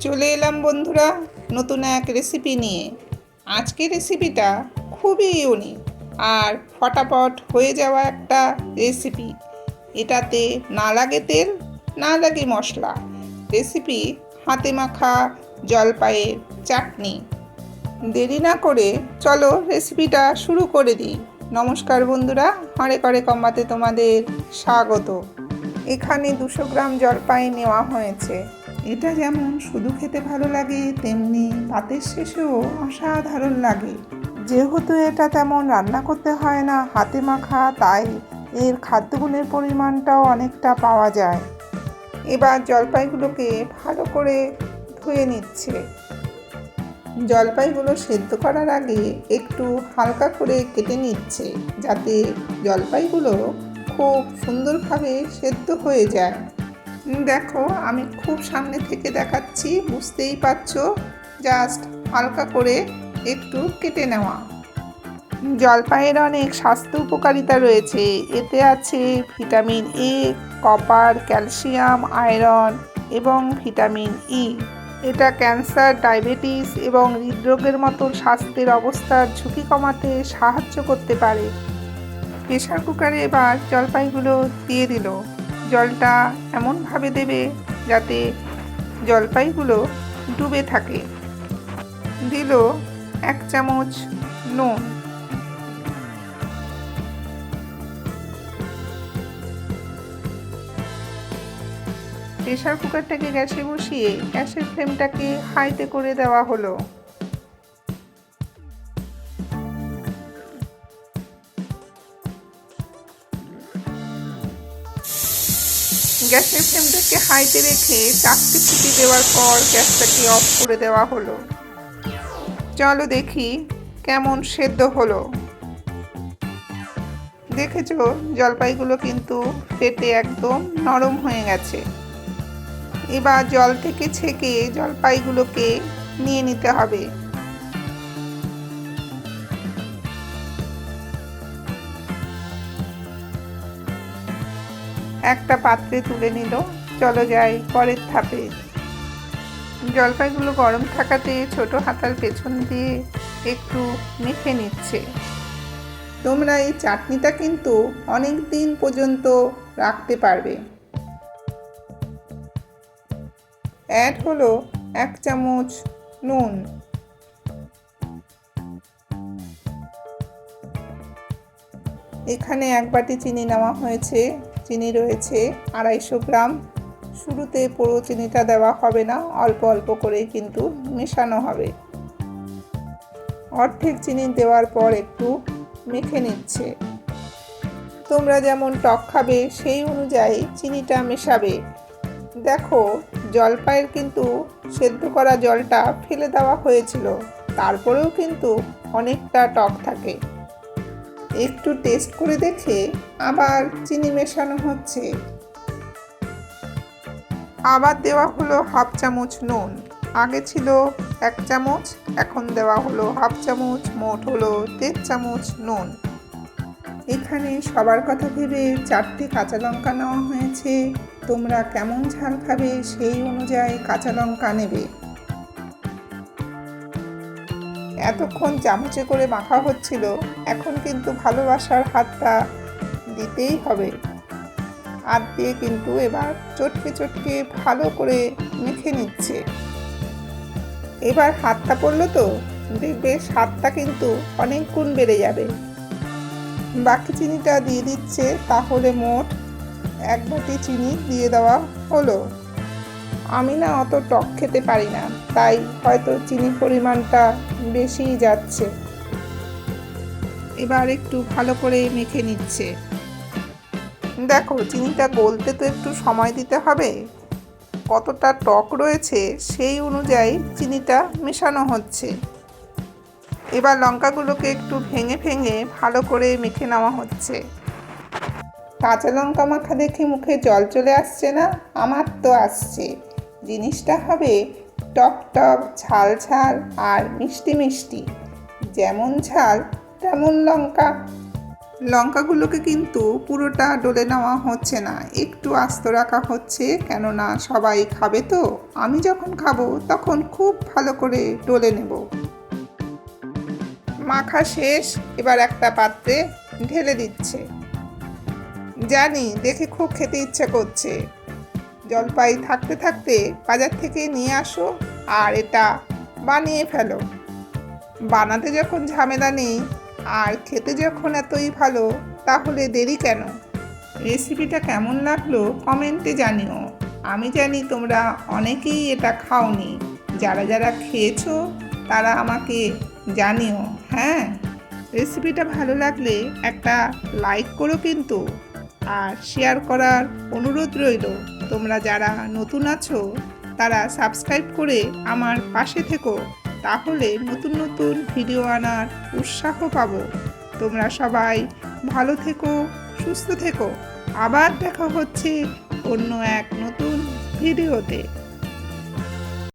চলে এলাম বন্ধুরা নতুন এক রেসিপি নিয়ে। আজকের রেসিপিটা খুবই ইউনিক আর ফটাফট হয়ে যাওয়া একটা রেসিপি এটাতে না লাগে তেল, না লাগে মশলা। রেসিপি হাতে মাখা জলপাইয়ের চাটনি। দেরি না করে চলো রেসিপিটা শুরু করে দিই। নমস্কার বন্ধুরা, হরে করে কম্বাতে তোমাদের স্বাগত। এখানে দুশো গ্রাম জলপাই নেওয়া হয়েছে। এটা যেমন শুধু খেতে ভালো লাগে, তেমনি ভাতের শেষেও অসাধারণ লাগে। যেহেতু এটা তেমন রান্না করতে হয় না, হাতে মাখা, তাই এর খাদ্যগুণের পরিমাণটাও অনেকটা পাওয়া যায়। এবার জলপাইগুলোকে ভালো করে ধুয়ে নিচ্ছে। জলপাইগুলো সেদ্ধ করার আগে একটু হালকা করে কেটে নিচ্ছে, যাতে জলপাইগুলো খুব সুন্দরভাবে সেদ্ধ হয়ে যায়। দেখো, আমি খুব সামনে থেকে দেখাচ্ছি, বুঝতেই পারছ? জাস্ট হালকা করে একটু কেটে নেওয়া। জলপাইয়ের অনেক স্বাস্থ্য উপকারিতা রয়েছে। এতে আছে vitamin A, copper, calcium, iron এবং ভিটামিন ই। এটা ক্যান্সার, ডায়াবেটিস এবং হৃদরোগের মতো স্বাস্থ্যের অবস্থার ঝুঁকি কমাতে সাহায্য করতে পারে। প্রেশার কুকারে এবার জলপাইগুলো দিয়ে দিল। জলটা এমনভাবে দেবে যাতে জলপাইগুলো ডুবে থাকে। দিল এক চামচ নুন। প্রেশার কুকারটাকে গ্যাসে বসিয়ে গ্যাসের ফ্লেমটাকে হাইতে করে দেওয়া হলো। গ্যাসের ফ্লেমটাকে হাইতে রেখে চারটে সিটি দেওয়ার পর গ্যাসটাকে অফ করে দেওয়া হলো। চলো দেখি কেমন সেদ্ধ হলো। দেখেছ, জলপাইগুলো কিন্তু পেটে একদম নরম হয়ে গেছে। এবার জল থেকে ছেঁকে জলপাইগুলোকে নিয়ে নিতে হবে। একটা পাত্রে তুলে নিল। চলো যাই পরের ধাপে। জলপাইগুলো গরম থাকাতে ছোট হাতার পেছন দিয়ে একটু মেখে নিচ্ছে। তোমরা এই চাটনিটা কিন্তু অনেক দিন পর্যন্ত রাখতে পারবে। অ্যাড হলো এক চামচ নুন। এখানে এক বাটি চিনি নেওয়া হয়েছে। চিনি রয়েছে, আড়াইশো গ্রাম। শুরুতে পুরো চিনিটা দেওয়া হবে না, অল্প অল্প করে কিন্তু মেশানো হবে। অর্ধেক চিনি দেওয়ার পর একটু মেখে নিচ্ছে। তোমরা যেমন টক খাবে, সেই অনুযায়ী চিনিটা মেশাবে। দেখো, জলপাইয়ের কিন্তু সেদ্ধ করা জলটা ফেলে দেওয়া হয়েছিল। তারপরেও কিন্তু অনেকটা টক থাকে। একটু টেস্ট করে দেখে আবার চিনি মেশানো হচ্ছে। আবার দেওয়া হলো হাফ চামচ নুন। আগে ছিল এক চামচ, এখন দেওয়া হলো হাফ চামচ, মোট হলো দেড় চামচ নুন। এখানে সবার কথা ভেবে চারটে কাঁচা লঙ্কা নেওয়া হয়েছে। তোমরা কেমন ঝাল খাবে সেই অনুযায়ী কাঁচা লঙ্কা নেবে। এতক্ষণ চামচে করে মাখা হচ্ছিল, এখন কিন্তু ভালোবাসার হাতটা দিতেই হবে। হাত দিয়ে কিন্তু এবার চটকে চটকে ভালো করে মেখে নিচ্ছে। এবার হাতটা পড়ল তো, দেখবে স্বাদটা কিন্তু অনেক গুণ বেড়ে যাবে। বাকি চিনিটা দিয়ে দিচ্ছে, তাহলে মোট এক বাটি চিনি দিয়ে দেওয়া হলো। আমি না অত টক খেতে পারি না, তাই হয়তো চিনির পরিমাণটা বেশিই যাচ্ছে। এবার একটু ভালো করে মেখে নিচ্ছে। দেখো, চিনিটা গলতে তো একটু সময় দিতে হবে। কতটা টক রয়েছে, সেই অনুযায়ী চিনিটা মেশানো হচ্ছে। এবার লঙ্কাগুলোকে একটু ভেঙে ভেঙে ভালো করে মেখে নেওয়া হচ্ছে। কাঁচা লঙ্কা মাখা দেখে মুখে জল চলে আসছে না? আমার তো আসছে। জিনিসটা হবে টক টক, ঝাল ঝাল আর মিষ্টি মিষ্টি। যেমন ঝাল, তেমন লঙ্কা। লঙ্কাগুলোকে কিন্তু পুরোটা ডলে নেওয়া হচ্ছে না, একটু আস্ত রাখা হচ্ছে, কেননা সবাই খাবে তো। আমি যখন খাব, তখন খুব ভালো করে ডলে নেব। মাখা শেষ, এবার একটা পাত্রে ঢেলে দিচ্ছে। জানি, দেখে খুব খেতে ইচ্ছে করছে। জলপাই থাকতে থাকতে বাজার থেকে নিয়ে আসো আর এটা বানিয়ে ফেলো। বানাতে যখন ঝামেলা নেই আর খেতে যখন এতই ভালো, তাহলে দেরি কেন? রেসিপিটা কেমন লাগল কমেন্টে জানিও। আমি জানি তোমরা অনেকেই এটা খাওনি। যারা যারা খেয়েছো, তারা আমাকে জানিও হ্যাঁ? রেসিপিটা ভালো লাগলে একটা লাইক করো কিন্তু, আর শেয়ার করার অনুরোধ রইল। তোমরা যারা নতুন আছো, তারা সাবস্ক্রাইব করে আমার পাশে থেকো। তাহলে নতুন নতুন ভিডিও আনার উৎসাহ পাবো। তোমরা সবাই ভালো থেকো, সুস্থ থেকো। আবার দেখা হচ্ছে অন্য এক নতুন ভিডিওতে